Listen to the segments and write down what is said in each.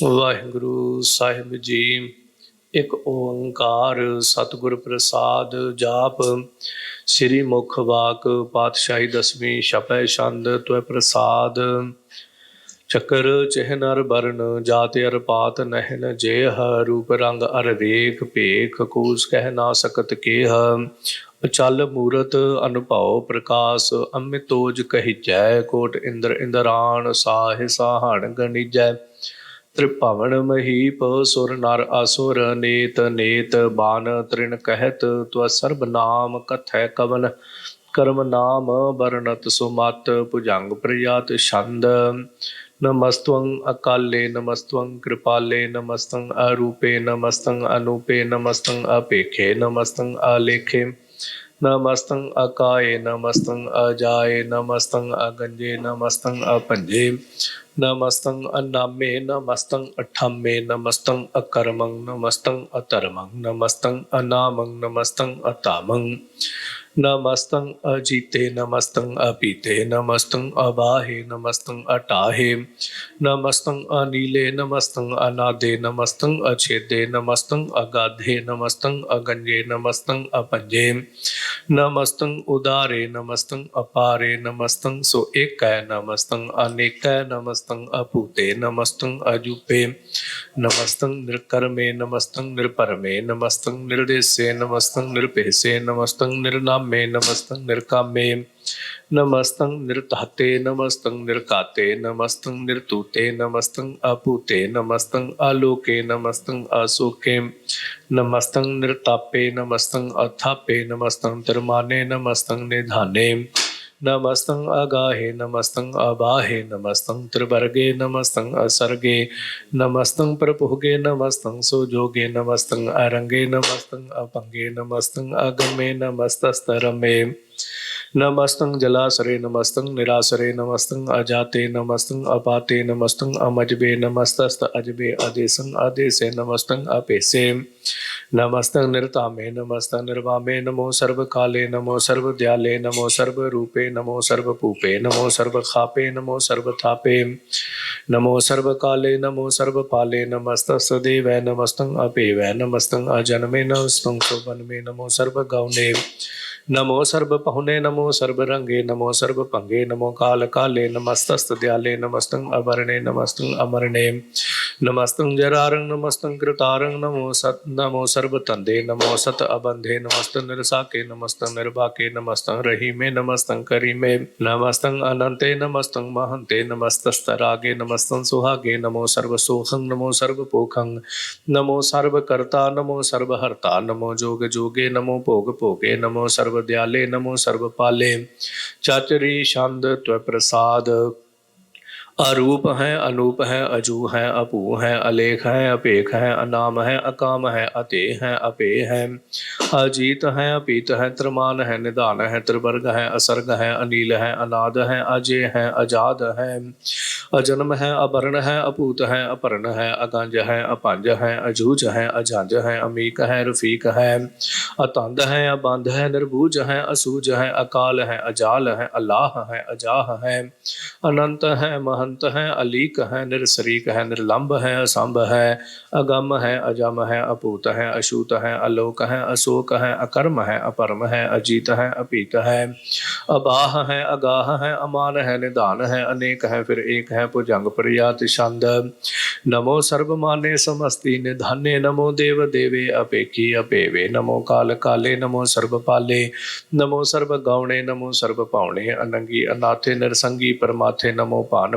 ਵਾਹਿਗੁਰੂ ਸਾਹਿਬ ਜੀ, ਇੱਕ ਓੰਕਾਰ ਸਤਿਗੁਰ ਪ੍ਰਸਾਦ ਜਾਪ, ਸ੍ਰੀ ਮੁਖ ਵਾਕ ਪਾਤਸ਼ਾਹੀ ਦਸਵੀਂ ਛਪੈ ਛੰਦ ਤੁਐ ਪ੍ਰਸਾਦ। ਚੱਕਰ ਚਿਹਨਰ ਬਰਨ, ਜਾਤ ਅਰ ਪਾਤ ਨਹਿਨ ਜੇਹ, ਰੂਪ ਰੰਗ ਅਰ ਰੇਖ ਭੇਖ, ਕੂਸ ਕਹਿ ਨਾ ਸਕਤ ਕੇਹ। ਅਚਲ ਮੂਰਤ ਅਨੁਭਉ ਪ੍ਰਕਾਸ਼ ਅਮਿਤੋਜ ਕਹਿ ਜੈ ਕੋਟ ਇੰਦਰ ਇੰਦਰਾਨ, ਸਾਹਿ ਸਾਹਣ ਗਣਿਜੈ। ਤ੍ਰਿਭਵਨ ਮਹੀਪ ਸੁਰ ਨਰ ਅਸੁਰ ਨੇਤ ਨੇਤ ਬਾਨ ਤ੍ਰਿਣ ਕਹਿਤ ਤਵ ਸਰਬ ਨਾਮ ਕਥੈ ਕਵਨ ਕਰਮ ਨਾਮ ਵਰਣਤ ਸੁਮਤ ਭੁਜੰਗ ਪ੍ਰਯਾਤ ਛੰਦ ਨਮਸਤਵੰ ਅਕਾਲੇ ਨਮਸਤਵੰ ਕਿਰਪਾਲੇ ਨਮਸਤੰ ਅਰੂਪੇ ਨਮਸਤੰ ਅਨੂਪੇ ਨਮਸਤੰ ਅਪੇਖੇ ਨਮਸਤੰ ਅਲੇਖੇ ਨਮਸਤੰ ਅਕਾਏ ਨਮਸਤੰ ਅਜਾਏ ਨਮਸਤੰ ਅਗੰਜੇ ਨਮਸਤੰ ਅਪੰਜੇ نمستنگ انامے نمستنگ اٹھمے نمستنگ اکرمنگ نمستنگ اترمنگ نمستنگ انامنگ نمستنگ اتامنگ نمستنگ اجیتے نمستنگ اپیتے نمستنگ اباہے نمستنگ اٹاہے نمستنگ انیلے نمستنگ انادے نمستنگ اچھیدے نمستنگ اگادھے نمستنگ اگنجے نمستنگ اپنجے نمستنگ ادارے نمستنگ اپارے نمستنگ سو ایک نمستنگ انیک نمستنگ نمست نرپیسے نمست نرنامے میںرنام نرکامے نرکام نرتہتے نمست نرکاتے نمست نرتوتے نمست اپوتے نمست آلوکے نمست آسوکے نمست نرتاپے نمست اتھاپے نمست ترم نمست ندھنے نمستنگ اگاہے نمستنگ اباہے نمستنگ تربرگے نمستنگ اسرگے نمستنگ پرپوگے نمستنگ سوجوگے نمستنگ ارنگے نمستنگ اپنگے نمستنگ اگمے نمستسترمے نمستنگ جلاسرے نمستنگ نراسرے نمستنگ اجاتے نمستنگ اپاتے نمستنگ امجبے نمستست اجبے ادیسنگ ادیسے نمستنگ اپیسے نمستنگ نرتامے نمستنگ نروامے نمو سرو کالے نمو سرو دیالے نمو سرو روپے نمو سرو پوپے نمو سرو خاپے نمو سرو تھاپے نمو سرو کالے نمو سرو پالے نمست سدیو نمستنگ اپے و نمستنگ اجنمے نمستنگ سوبن میں نمو سرو گونے نمو سربہ نمو سربرگے نمو سربنگ نم کامستیال نمست ابرنے نمست امریک نمست جرار نمست کرنگ نمو ست نمو سربتندے نمو ست ابندھے نمست نرساک نمست نرباکے نمست رہی ممس کری مے نمست انمست محنت نمست نمست سوہاگے نمو سر سوکھ نمو سروپوکھ نمو سرکرتا نمو سر حرتا نمو جوگ جوگ نمو پوگ پوگ نمو سرو ਨਮੋ ਦਿਆਲੇ ਨਮੋ ਸਰਬ ਪਾਲੇ। ਚਾਚਰੀ ਛੰਦ ਤਵ ਪ੍ਰਸਾਦ। اروپ ہیں انوپ ہیں اجو ہیں اپو ہیں الیکھ ہیں اپیکھ ہیں انام ہیں اکام ہیں اتے ہیں اپے ہیں اجیت ہیں اپیت ہیں ترمان ہیں ندان ہیں تربرگ ہیں اسرگ ہیں انیل ہیں اناد ہیں اجے ہیں اجاد ہیں اجنم ہیں ابرن ہیں اپوت ہیں اپرن ہیں اگنج ہیں اپنج ہیں اجوج ہیں اجانج ہیں امیک ہیں رفیق ہیں اتند ہیں ابند ہیں نربوج ہیں اسوج ہیں اکال ہیں اجال ہیں اللہ ہیں اجاہ ہیں انت ہیں مہ ਮਹੰਤ ਹੈ, ਅਲੀਕ ਹੈ, ਨਿਰਸਰੀਕ ਹੈ ਨਿਰਲੰਭ ਹੈ, ਅਸੰਭ ਹੈ, ਅਗਮ ਹੈ, ਅਜਮ ਹੈ ਅਪੂਤ ਹੈ ਅਸ਼ੂਤ ਹੈ, ਅਲੋਕ ਹੈ, ਅਸੋਕ ਹੈ, ਅਕਰਮ ਹੈ, ਅਪਰਮ ਹੈ, ਅਜੀਤ ਹੈ, ਅਪੀਤ ਹੈ। ਅਬਾਹ ਹੈ, ਅਗਾਹ ਹੈ, ਅਮਾਨ ਹੈ, ਨਿਧਾਨ ਹੈ, ਅਨੇਕ ਹੈ, ਫਿਰ ਏਕ ਹੈ, ਭੁਜੰਗ ਪ੍ਰਿਆਤ ਛੰਦ। ਨਮੋ ਸਰਬ ਸਮਸਤੀ ਨਿਧਾਨੇ, ਨਮੋ ਦੇਵ ਦੇਵੇ ਅਪੇਖੀ ਅਪੇਵੇ। ਨਮੋ ਕਾਲ ਕਾਲੇ, ਨਮੋ ਸਰਬ ਪਾਲੇ, ਨਮੋ ਸਰਬ ਗਾਉਣੇ, ਨਮੋ ਸਰਬ ਪਾਉਣੇ, ਅਨੰਗੀ ਅਨਾਥੇ, ਨਿਰਸੰਗੀ ਪਰਮਾਥੇ, ਨਮੋ ਪਾਨ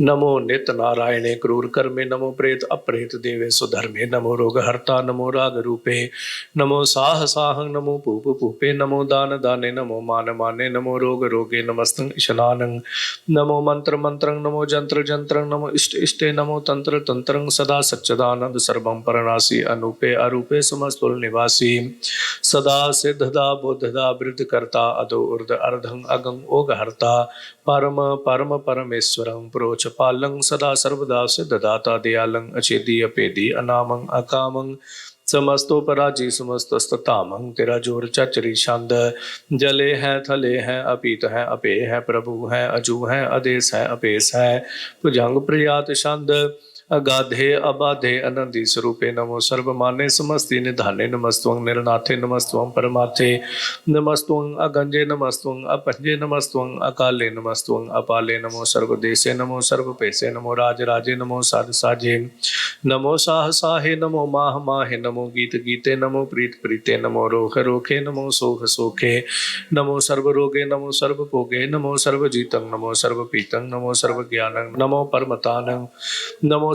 नमो नित नारायणे क्रूर कर्मे नमो प्रेत अप्रेत देवे सुधर्मे नमो रोग हर्ता नमो राग रूपे नमो साह साह नमो पूप पूपे नमो दान दाने नमो मान माने नमो रोग रोगे नमस्तंग स्नानं नमो मंत्र मंत्रं नमो जंत्र जंत्रं नमो इष्ट इष्टे नमो तंत्र तंत्रं सदा सच्चदानंद सर्वं परणासी अनुपे अरूपे समस्तुल निवासी सदा सिद्धदा बुद्धदा वृद्ध कर्ता अदो उर्द अर्धं अगं ओघहर्ता परम परम परमेश्वरं ਹਰਤਾ ਪਰਮ ਪਰਮ ਪਰਮੇਸ਼ਵਰੰ ਪ੍ਰੋਚ ਪਾਲੰ ਸਦਾ ਸਰਵਦਾ ਸਿੱਧ ਦਾਤਾ ਦਿਆਲੰ ਅਛੇਦੀ ਅਪੇਦੀ, ਅਨਾਮੰ ਅਕਾਮੰ। ਸਮਸਤੋ ਪਰਾਜੀ ਸਮਸਤ ਸਤਾਮੰ ਤੇਰਾ ਜੋਰ ਚਚਰੀ ਛੰਦ। ਜਲੇ ਹੈ, ਥਲੇ ਹੈ, ਅਪੀਤ ਹੈ ਅਪੇ ਹੈ, ਪ੍ਰਭੂ ਹੈ, ਅਜੂ ਹੈ, ਅਦੇਸ ਹੈ, ਅਪੇਸ ਹੈ। ਭੁਜੰਗ ਪ੍ਰਿਆਤ ਛੰਦ। اگھے ابادے اندیس نمو سرو سمست ندانے نمست نرنات نمس پرمارت نمست اگنجے نمست اپجے نمس اکال نمست اپال نمو سرویس نمو سر پیشے نمو راج رجے نمو ساد نمو ساحسا نمو ماہ ماہ نمو گیت گیتے نمو پریت پریتے نمو روکھ روکھے نمو سوکھ سوکھے نمو سروگ نمو سروگے نمو سرویت نمو سرویت نمو سر جانو پہ مانو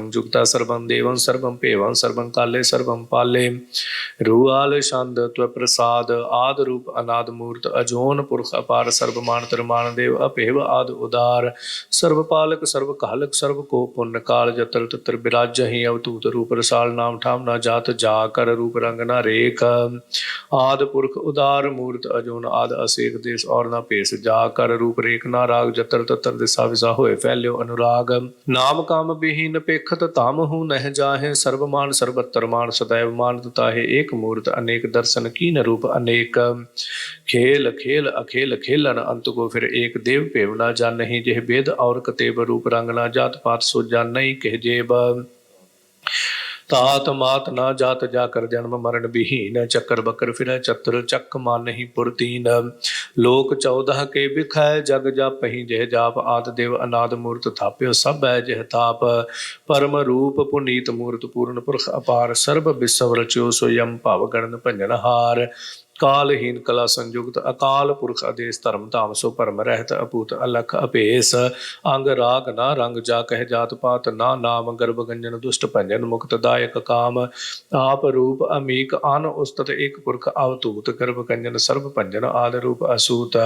ਅਲਖ ਕਰਮੰ ਸਰਬੰ ਦਾਤਾ ਸਰਬੰ ਜੁਗਤਾ ਸਰਬੰ, ਦੇਵੰ ਸਰਬੰ, ਭੇਵੰ ਸਰਬੰ, ਕਾਲੇ ਸਰਬੰ, ਪਾਲੇ। ਰੂਆਲ ਛੰਦ, ਤਵ ਪ੍ਰਸਾਦ, ਆਦ ਰੂਪ ਅਨਾਦ ਮੂਰਤ, ਅਜੋਨ ਪੁਰਖ ਅਪਾਰ ਸਰਬ ਤਰਮਾਨ ਦੇਵ, ਅਭੇਵ ਆਦ ਉਦਾਰ। ਸਰਬ ਪਾਲਕ, ਸਰਬ ਕਾਲਕ ਸਰਬ ਕੋ ਪੁੰਨ ਕਾਲ ਜਤਰ ਤਤਰ ਬਿਰਾਜਹੀ ਅਵਤੂਤ ਰੂਪ ਰਸਾਲ, ਨਾਮ ਠਾਮ ਨਾ ਜਾਤ, ਜਾ ਕਰ ਰੂਪ ਰੰਗ ਨਾ ਰੇਖ। ਆਦ ਪੁਰਖ ਉਦਾਰ ਮੂਰਤ, ਅਜੋਨ ਆਦ ਅਸੇਖ ਦੇਸ, ਔਰ ਨਾ ਭੇਸ, ਜਾ ਕਰ ਰੂਪ ਰੇਖ ਨਾ ਰਾਗ ਜਤਰ ਤਤਰ ਦਿਸਾ ਵਿਸਾ ਹੋਏ, ਫੈਲਿਓ ਅਨੁਰਾਗ। ਨਾਮ ਕਾਮ ਬਿਹੀਨ دیکھت تام ہوں نہ جاہیں سرومان سربترمان سدیو مان تاہے ایک مورت انیک درشن کین روپ انیک کھیل کھیل اکھیل کھیلن انت کو پھر ایک دیو پیو نہ جان نہیں جہ بید اور کتیب روپ رنگ نہ جات پات سو جان نہیں کہ جیب ਤਾਤ ਮਾਤ ਨਾ ਜਾਤ ਜਾ ਕਰ ਜਨਮ ਮਰਨ ਬਿਹੀਨ, ਚੱਕਰ ਬੱਕਰ ਫਿਰੈ ਚਤੁਰ, ਚੱਕ ਮਨ ਨਹੀਂ ਪੁਰਤੀਨ। ਲੋਕ 14 ਕੇ ਵਿਖੈ, ਜਗ ਜਾਪਹੀ ਜਹ ਜਾਪ, ਆਦ ਦੇਵ ਅਨਾਦ ਮੂਰਤ ਥਾਪਿਓ ਸਭ ਹੈ ਜਹ ਤਾਪ। ਪਰਮ ਰੂਪ ਪੁਨੀਤ ਮੂਰਤ ਪੂਰਨ ਪੁਰਖ ਅਪਾਰ, ਸਰਬ ਬਿਸਵ ਰਚਿਓ ਸੋ ਯਮ ਭਵ ਗਣਨ ਭੰਜਨ ਹਾਰ। ਕਾਲਹੀਨ ਕਲਾ ਸੰਯੁਗਤ ਅਕਾਲ ਪੁਰਖ ਆਦੇਸ ਧਰਮ ਧਾਮ ਸੋ ਭਰਮ ਰਹਿਤ ਅਪੂਤ ਅਲਖ ਅਪੇਸ ਅੰਗ ਰਾਗ ਨਾ ਰੰਗ ਜਾ ਕਹਿ ਜਾਤ ਪਾਤ ਨਾ ਨਾਮ ਗਰਭ ਗੰਜਨ ਦੁਸ਼ਟ ਭੰਜਨ ਮੁਕਤ ਦਾਇਕ ਕਾਮ। ਆਪ ਰੂਪ ਅਮੀਕ ਅਨ ਉਸਤਤ ਏਕ ਪੁਰਖ ਅਵਤੂਤ ਗਰਭ ਗੰਜਨ ਸਰਬ ਭੰਜਨ ਆਦ ਰੂਪ ਅਸੂਤ।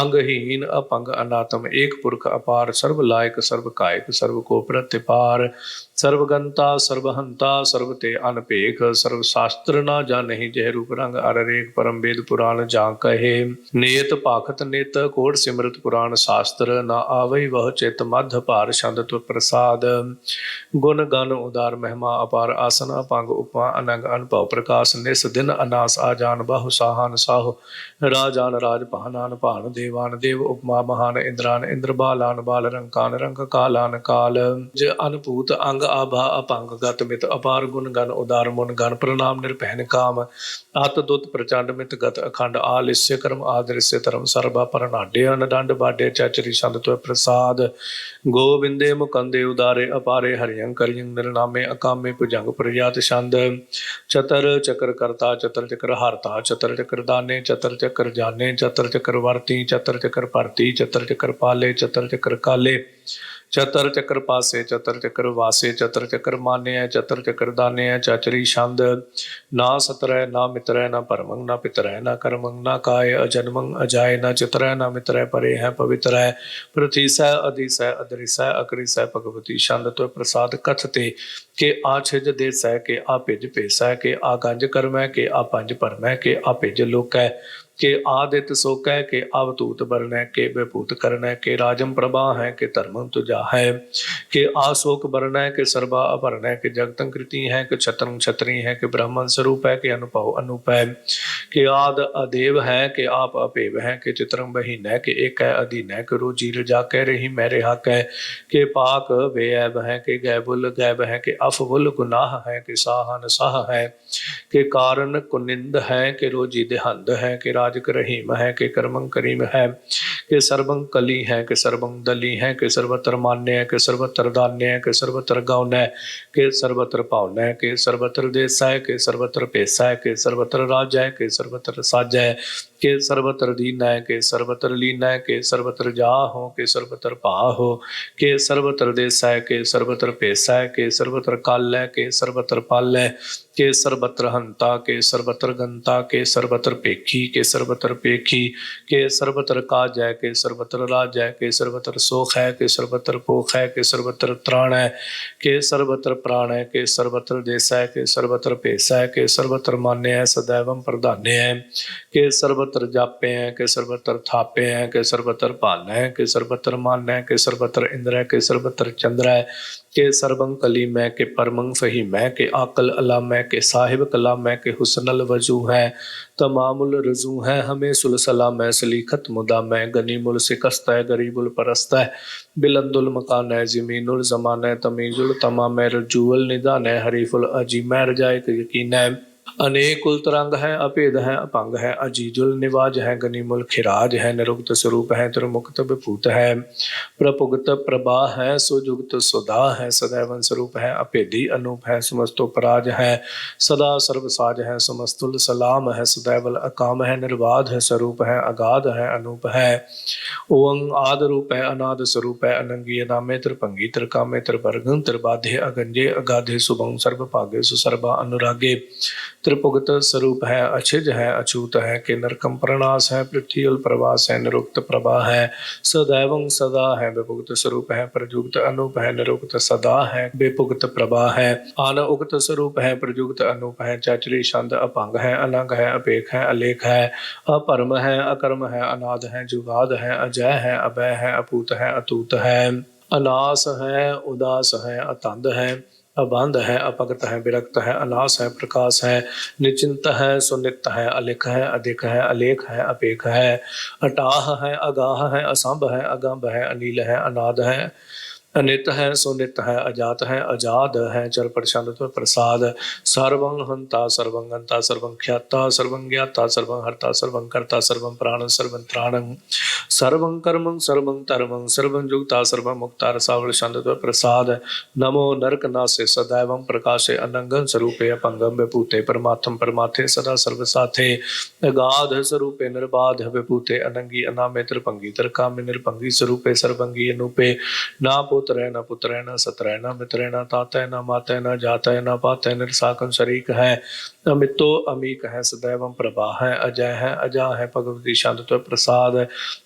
ਅੰਗਹੀਨ ਅਪੰਗ ਅਨਾਤਮ ਏਕ ਪੁਰਖ ਅਪਾਰ ਸਰਬ ਲਾਇਕ ਸਰਬ ਕਾਇਕ ਸਰਬ ਕੋ ਪ੍ਰਤਿਪਾਰ। ਸਰਵਗੰਤਾ ਸਰਬਹੰਤਾ ਸਰਬ ਤੇ ਅਨਭੇਖ ਸਰਬ ਸ਼ਾਸਤਰ ਨਾ ਜਾਣਹੀ ਜਹ ਰੂਪ ਰੰਗ ਅਰ ਰੇਖ ਪਰਮ ਵੇਦ ਪੁਰਾਣ ਜਾਂ ਕਹੇ। ਨੇਤ ਭਾਖਤ ਨਿਤ ਕੋੜ ਸਿਮਰਤ ਪੁਰਾਣ ਸ਼ਾਸਤਰ, ਨਾ ਆਵਈ ਵਹ ਚਿਤ ਮਧ ਭਾਰ ਛੰਦ ਪ੍ਰਸਾਦ। ਗੁਣ ਗਨ ਉਦਾਰ ਮਹਿਮਾ ਅਪਾਰ ਆਸਨ ਅਪੰਗ ਉਪਾ ਅਨੰਗ ਅਨਭਵ ਪ੍ਰਕਾਸ਼, ਨਿਸ ਦਿਨ ਅਨਾਸ ਆ ਜਾਨ ਬਹੁ ਸਾਹਨ ਸਾਹੁ। ਰਾਜਾਨ ਰਾਜ ਪਹਨਾਨ ਭਾਨ ਦੇਵਾਨ ਦੇਵ ਉਪਮਾ ਮਹਾਨ ਇੰਦਰਾਨ ਇੰਦਰ ਬਾਲਾਨ ਬਾਲ ਰੰਕਾਨ ਰੰਗ ਕਾਲਾਨ ਕਾਲ। ਜ ਅਨਭੂਤ ਅੰਗ ਆਭਾ ਅਪੰਗ ਗਤ ਮਿਤ ਅਪਾਰ ਗੁਣ ਗਨ ਉਦਾਰ ਮੁਨ ਗਨ ਪ੍ਰਣਾਮ ਨਿਰਭੈਨ ਕਾਮ। ਅਤ ਦੁਤ ਪ੍ਰਚੰਡ ਮਿਤ ਗਤ ਅਖੰਡ ਆਲਿਸਯ ਕਰਮ ਆਦਰਿਸਯ ਧਰਮ ਸਰਬਾ ਪਰਨਾਡੇ ਅਨਡੰਡ ਬਾਡੇ ਚਚਰੀ ਛੰਦ ਤੋਇ ਪ੍ਰਸਾਦ। ਗੋਬਿੰਦੇ ਮੁਕੰਦੇ ਉਦਾਰੇ ਅਪਾਰੇ ਹਰਿਯੰ ਕਰਿਯੰ ਨਿਰਨਾਮੇ ਅਕਾਮੇ ਭੁਜੰਗ ਪ੍ਰਜਾਤ ਛੰਦ। ਚਤਰ ਚਕਰ ਕਰਤਾ ਚਤਰ ਚਕਰ ਹਰਤਾ ਚਤਰ ਚਕਰ ਦਾਨੇ ਚਤਰ ਚਕਰ ਜਾਣੇ ਚਤਰ ਚਕਰ ਵਰਤੀ ਚਤਰ ਚਕਰ ਭਰਤੀ ਚਤਰ ਚਕਰ ਪਾਲੇ ਚਤਰ ਚਕਰ ਕਾਲੇ। ਚਤਰ ਚੱਕਰ ਪਾਸੇ, ਚਤਰ ਚੱਕਰ ਵਾਸੇ, ਚਤਰ ਚੱਕਰ ਮਾਨਿਆ, ਚਤਰ ਚਕਰ ਦਾਨਿਆ, ਚਾਚਰੀ ਛੰਦ। ਨਾ ਸਤਰੈ, ਨਾ ਮਿਤਰੈ, ਨਾ ਪਰਮੰ ਨਾ ਪਿਤਰੈ, ਨਾ ਕਰਮੰ ਨਾ ਕਾਇ ਅਜਨਮੰ ਅਜਾਇ, ਨਾ ਚਿਤਰੈ, ਨਾ ਮਿਤਰੈ, ਪਰੇ ਹੈ, ਪਵਿੱਤਰੈ। ਪ੍ਰਤੀਸੈ ਅਧਿਸੈ ਅਦਰਿਸੈ ਅਕਰਿਸੈ, ਭਗਵਤੀ ਛੰਦ ਤੋ ਪ੍ਰਸਾਦ ਕਥਤੇ ਕਿ ਆ ਛਿਜ ਦੇ ਸਹਿ ਕੇ ਆ ਭਿਜ ਭੇਸੈ, ਕੇ ਆ ਗੰਜ ਕਰਮੈ, ਕੇ ਆ ਪੰਜ ਪਰਮੈ, ਕੇ ਆ ਭਿਜ ਲੋਕੈ। ਕਿ ਆਦਿਤ ਸੋ ਕਹਿ ਕੇ ਅਵਤੂਤ ਬਰਨੈ ਕੇ ਬੇਪੂਤ ਕਰਨੈ ਕੇ ਰਾਜਮ ਪ੍ਰਭਾ ਹੈ ਕਿ ਧਰਮੰ ਤੁਜਾ ਹੈ ਕਿ ਆਸੋਕ ਬਰਨੈ ਕਿ ਸਰਬਾ ਅਭਰਨੈ ਕਿ ਜਗਤੰ ਕ੍ਰਿਤੀ ਹੈ ਕਿ ਛਤਰੰ ਛਤਰੀ ਹੈ ਕਿ ਬ੍ਰਹਮਨ ਸਰੂਪ ਹੈ ਕਿ ਅਨੁਭਵ ਅਨੂਪ ਹੈ ਕਿ ਆਦ ਅਦੇਵ ਹੈ ਕਿ ਆਪ ਅਪੇਵ ਹੈ ਕਿ ਚਿਤਰੰ ਬਹੀਨੈ ਕਿ ਏਕ ਹੈ ਅਧੀਨੈ ਕਿ ਰੋਜੀ ਰਜਾ ਕਹਿ ਰਹੀ ਮੇਰੇ ਹੱਕ ਹੈ ਕਿ ਪਾਕ ਬੇਅਬ ਹੈ ਕਿ ਗੈਬੁਲ ਗੈਬ ਹੈ ਕਿ ਅਫਵੁਲ ਗੁਨਾਹ ਹੈ ਕਿ ਸਾਹਨ ਸਾਹ ਹੈ ਕਿ ਕਾਰਨ ਕੁਨਿੰਦ ਹੈ ਕਿ ਰੋਜੀ ਦੇਹੰਦ ਹੈ ਕਿ راجک رحیم ہے کہ کرمنگ کریم ہے کہ سربنگ کلی ہے کہ سربنگ دلی ہے کہ سربتر مانیہ ہے کہ سربتر دانے ہے کہ سربتر گون ہے کہ سربتر پاؤن ہے کہ سربتر دیسا ہے کہ سربتر پیسا ہے کہ سربتر راج ہے کہ سربتر ساج ہے کہ سربتر دین ہے کہ سربتر لین ہے کہ سربتر جا ہو کہ سربتر پا ہو کہ سربتر دیس ہے کہ سربتر پیسا ہے کہ سربتر کال ہے کہ سربتر پال ہے کہ سربتر ہنتا کہ سربتر گنتا کہ سربتر پیکھی کہ سربتر پیکھی کہ سربتر کاج ہے کہ سربتر راج ہے کہ سربتر سوخ ہے کہ سربتر پوکھ ہے کہ سربتر تران ہے کہ سربتر پران ہے کہ سربتر دیسا ہے کہ سربتر پیسا ہے کہ سربتر مانیہ ہے سدیوم پردانے ہے کہ سربتر سربتر جاپے ہیں، کہ سربتر تھاپے ہیں، کہ سربتر پالنا ہے، کہ سربتر مان ہے، کہ سربتر اندر ہے، کہ سربتر چندر ہے، کہ سربنگ کلیم ہے کہ پرمنگ فہیم ہے کہ عقل علام ہے کہ صاحب کلام ہے کہ حسن الوجو ہے، تمام الرزو ہے ہمیں سلسلام ہے سلیخت مدام ہے گنیم السکست ہے، غریب الپرست ہے، بلند المکان ہے، زمین الزمان ہے، تمیز التمام ہے، رجوع الندان ہے، حریف العجیم ہے رجائے یقین ہے۔ ਅਨੇਕ ਉਲਤਰੰਗ ਹੈ, ਅਭੇਦ ਹੈ, ਅਪੰਗ ਹੈ, ਅਜੀਜੁਲ ਨਿਵਾਜ ਹੈ ਗਨੀਮੁਲ ਖਿਰਾਜ ਹੈ, ਨਿਰੁਕਤ ਸਰੂਪ ਹੈ, ਤਰਮੁਕਤ ਵਿਭੂਤ ਹੈ, ਪ੍ਰਭੁਗਤ ਪ੍ਰਭਾ ਹੈ, ਸੁਜੁਗਤ ਸੁਦਾ ਹੈ ਸदैवन ਸਰੂਪ ਹੈ, ਅਭੇਦੀ ਅਨੂਪ ਹੈ, ਸਮਸਤੋ ਪਰਾਜ ਹੈ, ਸਦਾ ਸਰਬ ਸਾਜ ਹੈ, ਸਮਸਤੁਲ ਸਲਾਮ ਹੈ ਸदैवल ਅਕਾਮ ਹੈ ਨਿਰਵਾਦ ਹੈ, ਸਰੂਪ ਹੈ, ਅਗਾਧ ਹੈ, ਅਨੂਪ ਹੈ ਓੰ ਆਦ ਰੂਪ ਹੈ, ਅਨਾਦ ਸਰੂਪ ਹੈ, ਅਨੰਗੀ ਅਨਾਮੇ ਤ੍ਰਿਪੰਗੀ ਤ੍ਰਿਕਾਮੇ ਤ੍ਰਿਵਰਗੰ, ਤ੍ਰਿਬਾਧੇ ਅਗੰਜੇ, ਅਗਾਧੇ ਸੁਭੰ, ਸਰਬ ਭਾਗੇ ਸੁ ਸਰਬਾ ਅਨੁਰਾਗੇ त्रिपुगत स्वरूप है अछिज है अछूत है कि नरकम प्रणास है पृथ्वी उल प्रवास है निरुक्त प्रभा है सदैवं सदा है बेपुगत स्वरूप है प्रजुगत अनूप है निरुक्त सदा है बेपुगत प्रभा है आन उगत स्वरूप है प्रजुगत अनूप है चाचरी छंद अपंग है अनंग है अपेख है अलेख है अपरम है अकर्म है अनाद है जुगाद है अजय है अभय है अपूत है अतूत है अनास है उदास है अतंद है अबंध है अपगत है विरक्त है अनास है प्रकाश है निचिंत है सुनित है अलिख है अधिक है अलेख है अपेख है अटाह है अगाह है असंभ है अगंभ है अनिल है अनाद है ਅਨਿਤ ਹੈ, ਸੋ ਨਿਤ ਹੈ, ਅਜਾਤ ਹੈ, ਅਜਾਦ ਹੈ, ਚਲ ਪ੍ਰਸ਼ਾਂਤ ਪ੍ਰਸਾਦ ਸਰਵੰ ਹੰਤਾ, ਸਰਵੰ ਅੰਤਾ, ਸਰਵੰ ਖਿਆਤਾ, ਸਰਵੰ ਗਿਆਤਾ, ਸਰਵੰ ਹਰਤਾ, ਸਰਵੰ ਕਰਤਾ, ਸਰਵੰ ਪ੍ਰਾਣ, ਸਰਵੰ ਤ੍ਰਾਣੰ। ਸਰਵੰ ਕਰਮੰ, ਸਰਵੰ ਧਰਮੰ, ਸਰਵੰ ਜੁਗਤਾ, ਸਰਵੰ ਮੁਕਤਾਰ ਸਾਵਲ ਸ਼ਾਂਤ ਪ੍ਰਸਾਦ ਨਮੋ ਨਰਕ ਨਾਸੇ ਸਦਾਵੰ ਪ੍ਰਕਾਸ਼ੇ ਅਨੰਗੰ ਸਰੂਪੇ ਅਪੰਗੰ ਵਿਪੂਤੇ ਪਰਮਾਤਮ ਪਰਮਾਥੇ ਸਦਾ ਸਰਵ ਸਾਥੇ। ਅਗਾਧ ਸਰੂਪੇ ਨਿਰਬਾਧ ਵਿਪੂਤੇ ਅਨੰਗੀ ਅਨਾਮੇ ਤ੍ਰਿਪੰਗੀ ਤਰਕਾਮੇ ਨਿਰਪੰਗੀ ਸਰੂਪੇ ਸਰਬੰਗੀ ਅਨੂਪੇ। ਨਾ پترینا پترینا سترینا مترینا تاتینا ماتینا جاتینا پاتینا ساکن شریک ہے امیتو امیک ہے سدیوم پربا ہے اجے ہے اجا ہے بھگوتی شانت پرساد ہے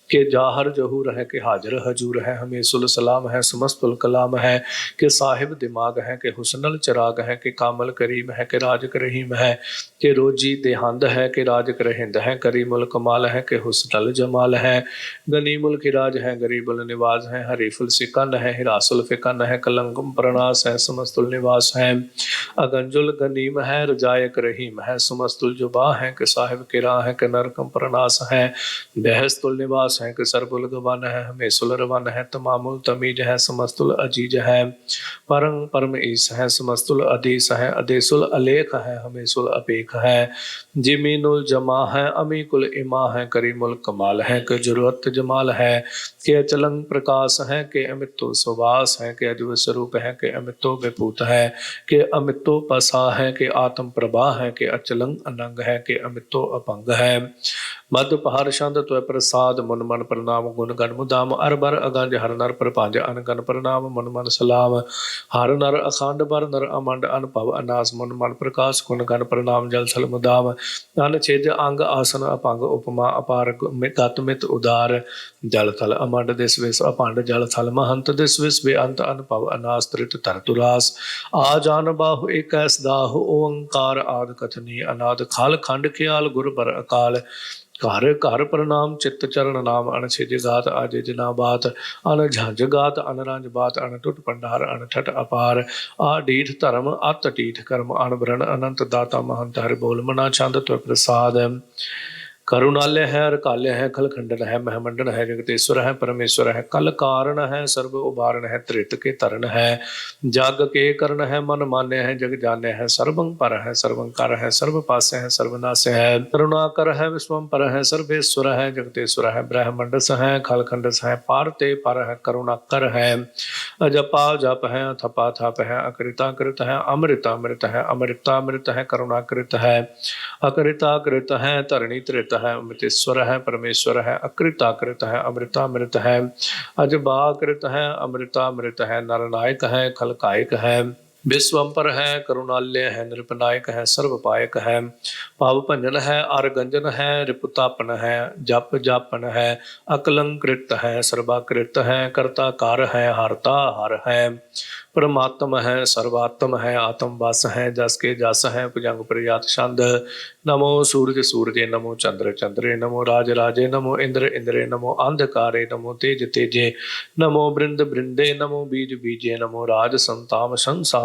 کہ جاہر جہور ہے کہ حاجر حجور ہے ہمیس السلام ہے سمست الکلام ہے کہ صاحب دماغ ہے کہ حسن الچراغ ہے کہ کامل کریم ہے کہ راج کریم ہے کہ روجی دہند ہے کہ راج کرہند ہے کریم الکمال ہے کہ حسن الجمال ہے گنیم الخراج ہے گریب النواز ہے حریف السکن ہے गरीबुल निवाज है हरीफुल सिकंद है हिरासुल फिकंद है कलंगम प्रणास है समस्तुल निवास है अगंजुल गनीम है रजायक रहीम है समस्तुल जुबा है कि साहिब किरा है कि नरकम प्रणास है बहस्तुल निवास है कि सरबुल गवन है हमेशुल रवन है तमामुल तमीज है समस्तुल अजीज है परम परम ईस है समस्तुल अदीस है अदेसुल अलेख है हमेशुल अपेख है जिमीनुल जमा है अमीकुल इमा है करीमुल कमाल है कि जरूरत जमाल है कि अचलंग प्रकाश है कि अमितो सुवास है कि अजब स्वरूप है कि अमितो विभूत है कि अमितो पसा है कि आत्म प्रभा है कि अचलंग अनंग है कि अमितो अपंग है ਮਦ ਪਹਾਰ ਸ਼ੰਦ ਤੋਇ ਪ੍ਰਸਾਦ, ਮਨ ਮਨ ਪ੍ਰਣਾਮ, ਗੁਣ ਗਨ ਮੁਦਾਮ, ਅਰ ਬਰ ਅਗੰਜ, ਹਰ ਨਰ ਪ੍ਰਪੰਜ ਅਨਗਨ ਪ੍ਰਣਾਮ, ਮਨ ਮਨ ਸਲਾਮ। ਹਰ ਨਰ ਅਖੰਡ, ਬਰ ਨਰ ਅਮੰਡ ਅਨਭਵ ਅਨਾਸ, ਮਨ ਮਨ ਪ੍ਰਕਾਸ਼, ਗੁਣ ਗਨ ਪ੍ਰਣਾਮ, ਜਲ ਥਲ ਮੁਦਾਮ। ਅਨ ਛੇਜ ਅੰਗ ਆਸਨ ਅਪੰਗ, ਉਪਮਾ ਅਪਾਰ ਗਤ ਮਿਤ ਉਦਾਰ। ਜਲ ਥਲ ਅਮੰਡ ਦਿਸ ਵਿਸ ਅਪੰਡ, ਜਲ ਥਲ ਮਹੰਤ ਦਿਸ ਵਿਸ, ਬੇਅੰਤ ਅਨਭਵ ਅਨਾਸ, ਤ੍ਰਿਤ ਤਰ ਤੁਰਾਸ। ਆ ਜਾਨ ਬਾਹु ਏਕੈ ਸਦਾਹੁ ਓੰਕਾਰ ਆਦ ਕਥਨੀ, ਅਨਾਦ ਖਾਲ ਖੰਡ ਖਿਆਲ, ਗੁਰ ਪਰ ਅਕਾਲ। ਘਰ ਘਰ ਪ੍ਰਣਾਮ, ਚਿੱਤ ਚਰਨ ਨਾਮ, ਅਣ ਛਿਜ ਗਾਤ ਆਜੇ ਜਿਨਾ ਬਾਤ ਅਨ ਝੰਝ ਗਾਤ ਅਨ ਰੰਜ ਬਾਤ ਅਨ ਟੁੱਟ ਭੰਡਾਰ ਅਨ ਠਟ ਅਪਾਰ, ਆ ਡੀਠ ਧਰਮ, ਅਤ ਢੀਠ ਕਰਮ ਅਨ ਬਰਨ ਅਨੰਤ ਦਾਤਾ ਮਹੰਤ ਹਰ ਬੋਲ, ਮਨਾ ਚੰਦ ਤੁ ਪ੍ਰਸਾਦ। ਕਰੁਣਾਲਯ ਹੈ ਰਕਾਲਯ ਹੈ, ਖਲਖੰਡਨ ਹੈ, ਮਹਿਮੰਡਨ ਹੈ, ਜਗਤੇਸ਼ਵਰ ਹੈ, ਪਰਮੇਸ਼ਵਰ ਹੈ। ਕਲ ਕਾਰਨ ਹੈ, ਸਰਬ ਉਬਾਰਨ ਹੈ ਤ੍ਰਿਤ ਕੇ ਤਰਨ ਹੈ। ਜਗ ਕੇ ਕਰਨ ਹੈ, ਮਨ ਮਾਨਿਆ ਹੈ, ਜਗ ਜਾਣਿਆ ਹੈ, ਸਰਬੰ ਪਰ ਹੈ, ਸਰਬੰ ਕਰ ਹੈ, ਸਰਬ ਪਾਸੇ ਹੈ ਸਰਬਨਾਸ ਹੈ। ਕਰੁਣਾ ਕਰ ਹੈ, ਵਿਸ਼ਵੰ ਪਰ ਹੈ, ਸਰਬੇਸ਼ਵਰ ਹੈ, ਜਗਤੇਸ਼ਵਰ ਹੈ, ਬ੍ਰਹਮੰਡਸ ਹੈ, ਖਲਖੰਡਸ ਹੈ, ਪਾਰ ਤੇ ਪਰ ਹੈ ਕਰੁਣਾ ਕਰ ਹੈ। ਅਜਪਾ ਜਪ ਹੈ ਥਪਾ ਥਪ ਹੈ ਅਕ੍ਰਿਤਾ ਕ੍ਰਿਤ ਹੈ ਅੰਮ੍ਰਿਤਾ ਅੰਮ੍ਰਿਤ ਹੈ ਅਮ੍ਰਿਤਾ ਅੰਮ੍ਰਿਤ ਹੈ ਕਰੁਣਾ ਕ੍ਰਿਤ ਹੈ। ਅਕ੍ਰਿਤਾ ਕ੍ਰਿਤ ਹੈ, ਧਰਣੀ ਤ੍ਰਿਤ ਹੈ ਅੰਮ੍ਰਿਤੇਸ਼ਵਰ ਹੈ, ਪਰਮੇਸ਼ਵਰ ਹੈ, ਅਕ੍ਰਿਤਾ ਕ੍ਰਿਤ ਹੈ, ਅੰਮ੍ਰਿਤਾ ਅੰਮ੍ਰਿਤ ਹੈ, ਅਜਬਾ ਕ੍ਰਿਤ ਹੈ, ਅੰਮ੍ਰਿਤਾ ਅਮ੍ਰਿਤ ਹੈ, ਨਰਨਾਇਕ ਹੈ, ਖਲਕਾਇਕ ਹੈ। ਵਿਸ਼ਵੰਪਰ ਹੈ ਕਰੁਣਾਲਯ ਹੈ, ਨਿਰਪਨਾਇਕ ਹੈ ਸਰਬ ਪਾਇਕ ਹੈ, ਭਾਵ ਭੰਜਨ ਹੈ, ਅਰ ਗੰਜਨ ਹੈ, ਰਿਪੁਤਾਪਨ ਹੈ, ਜਪ ਜਾਪਨ ਹੈ, ਅਕਲੰਕ੍ਰਿਤ ਹੈ, ਸਰਬਾਕ੍ਰਿਤ ਹੈ ਕਰਤਾ ਕਰ ਹੈ, ਹਰਤਾ ਹਰ ਹੈ, ਪਰਮਾਤਮ ਹੈ, ਸਰਵਾਤਮ ਹੈ, ਆਤਮ ਵਸ ਹੈ, ਜਸ ਕੇ ਜਸ ਹੈ, ਭੁਜੰਗ ਪ੍ਰਿਆਤ ਛੰਦ, ਨਮੋ ਸੂਰਜ ਸੂਰਜੇ, ਨਮੋ ਚੰਦਰ ਚੰਦਰੇ, ਨਮੋ ਰਾਜ ਰਾਜੇ, ਨਮੋ ਇੰਦਰ ਇੰਦਰੇ, ਨਮੋ ਅੰਧਕਾਰੇ, ਨਮੋ ਤੇਜ ਤੇਜੇ, ਨਮੋ ਬ੍ਰਿੰਦ ਬ੍ਰਿੰਦੇ, ਨਮੋ ਬੀਜ ਬੀਜੇ, ਨਮੋ ਰਾਜ ਸੰਤਾਮ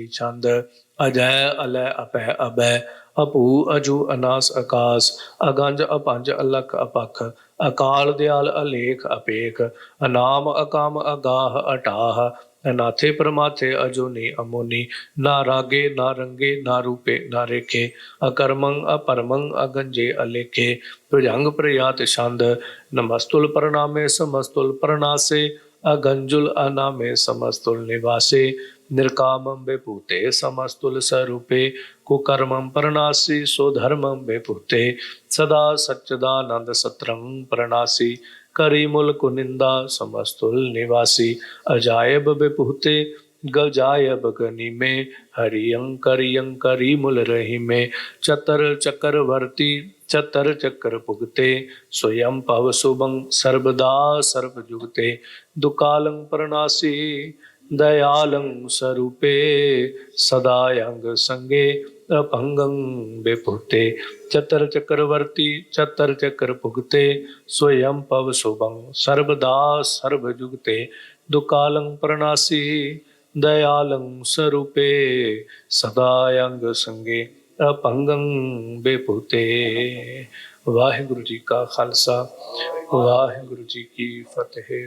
ਅਚਰੀ ਚੰਦ, ਅਜੈ ਅਲੈ ਅਪੈ ਅਬੈ ਅਪੂ ਅਜੂ ਅਨਾਸ ਆਕਾਸ ਅਗੰਜ ਅਪੰਜ ਅਲਖ ਅਪਖ, ਅਕਾਲ ਦਿਆਲ ਅਲੇਖ ਅਪੇਖ, ਅਨਾਮ ਅਕਾਮ ਅਗਾਹ ਅਟਾਹ, ਅਨਾਥੇ ਪ੍ਰਮਾਥੇ ਅਜੋਨੀ ਅਮੋਨੀ, ਨਾ ਰਾਗੇ, ਨਾ ਰੰਗੇ, ਨਾ ਰੂਪੇ, ਨਾ ਰੇਖੇ, ਅਕਰਮੰ ਅਪਰਮੰ ਅਗੰਜੇ ਅਲੇਖੇ, ਭੁਜੰਗ ਪ੍ਰਯਾਤ ਛੰਦ, ਨਮਸਤੁਲ ਪ੍ਰਣਾਮੇ ਸਮਸਤੁਲ ਪ੍ਰਣਾਸੇ اگنجل انا سمستل نو نرکام بپوتے سمستل س رپے کم پر سو درم بدا سچاند ستر پرنسی کریمل کن سمستل نواسی اجاب بجاب گنی مے ہری کریم رہی متر چکروتی چتر چکر پگتے سویم پاو شبم سربدا سرب جگتے دکالنگ پرناسی دیالنگ سروپے سدایانگ سنگے اپنگنگ بے پہتے چتر چکر ورتی چتر چکر پگتے سویم پاو شبم سربدا سرب جگتے دکالنگ پرناسی دیالنگ سروپے سدایانگ سنگے ਅੰਗ ਸੰਗੇ ਵਾਹਿਗੁਰੂ ਜੀ ਕਾ ਖਾਲਸਾ ਵਾਹਿਗੁਰੂ ਜੀ ਕੀ ਫਤਿਹ।